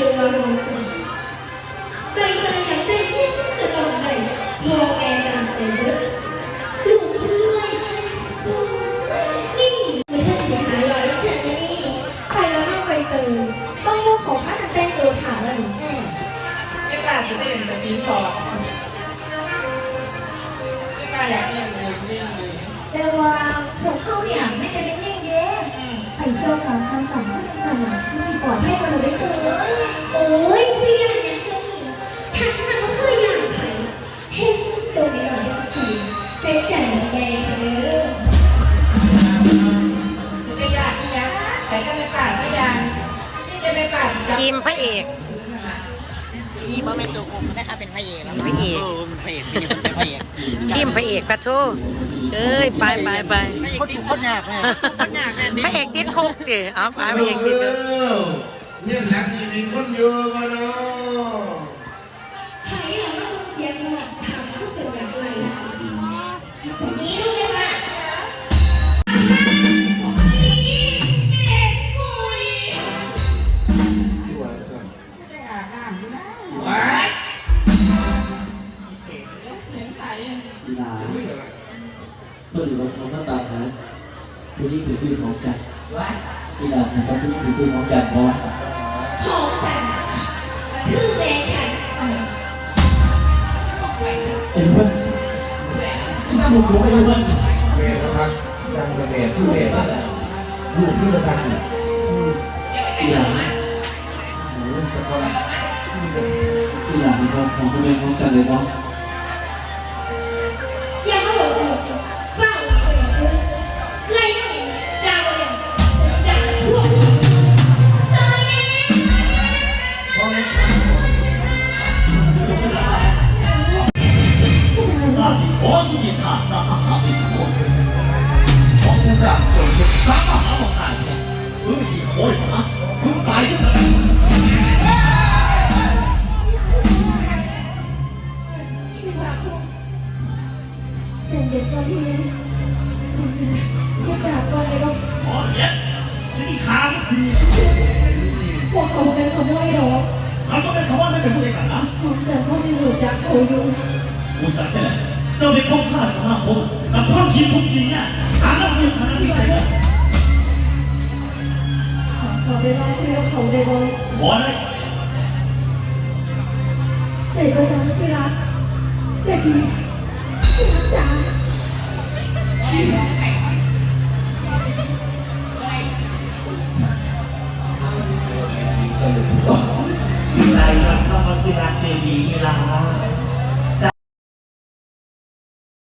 ใจใจยากได้เนี่ยแต่ตอนไหนพอแกตามใจเยอะลูกเลื่อยสู้นี่มันจะเสียหายอแเจ็บนี่ใครแล้วนั่ไปเตยต้องเลืของข้าจะต่งตัวถามอะไรไม่กล้าจะได้เห็นแต่ปีพอไม่กล้าอยากเล่นเลยเล่นเลยแต่ว่าพวกเขาเนี่ยไม่เป็นยิ่งเด้ไปเที่ยวกลางคันต่างก็เป็นสนามที่สิบกว่าเทพมันได้เจอ มพระเอกนี่บ่เป็นตัวกลมนะคะเป็นพระเอกแล้วพระเอกเออพระเอกเป็นยังไงพระเอกทีมพระเอกปะทูเอ้ยไปไปไปคนถูกคนยากเลยคนยากเลยพระเอกติดคุกเจเอาไปพระเอกติดคุกเนี่ยหลังนี่มีคนอยู่มาเนา เห็นใครกีฬานี่อะไรเพื่ออยู่บนท้องหน้าตานะคือนี่คือชื่อของจักรกีฬาของการที่คือชื่อของจักรบอสหอมจังคือแม่ฉันเอ็นเพื่อนลูกผมเอ็นเพื่อนเมย์ประทักดังกระเมย์คือเมย์ลูกนี่ประทักอยู่กีฬาหนูสะท้อนกีฬาของของคุณแม่ของกันเลยบอสเคนไล่หรอกเราต้องเป็นคำว่าไม่เป็นผู้เอกนะผมจะเข้าไปอยู่จากโชยุกูจัดได้เลยเจ้าไปเข้าข้าสามกับพ่อคิดทุกทีเนี่ยหเรื่องมีคะที่ไหนเขาได้รอดเพื่อเขาได้อดบอลเลยเด็กประจำที่รักเด็กดีที่รักจ๋า ลีลา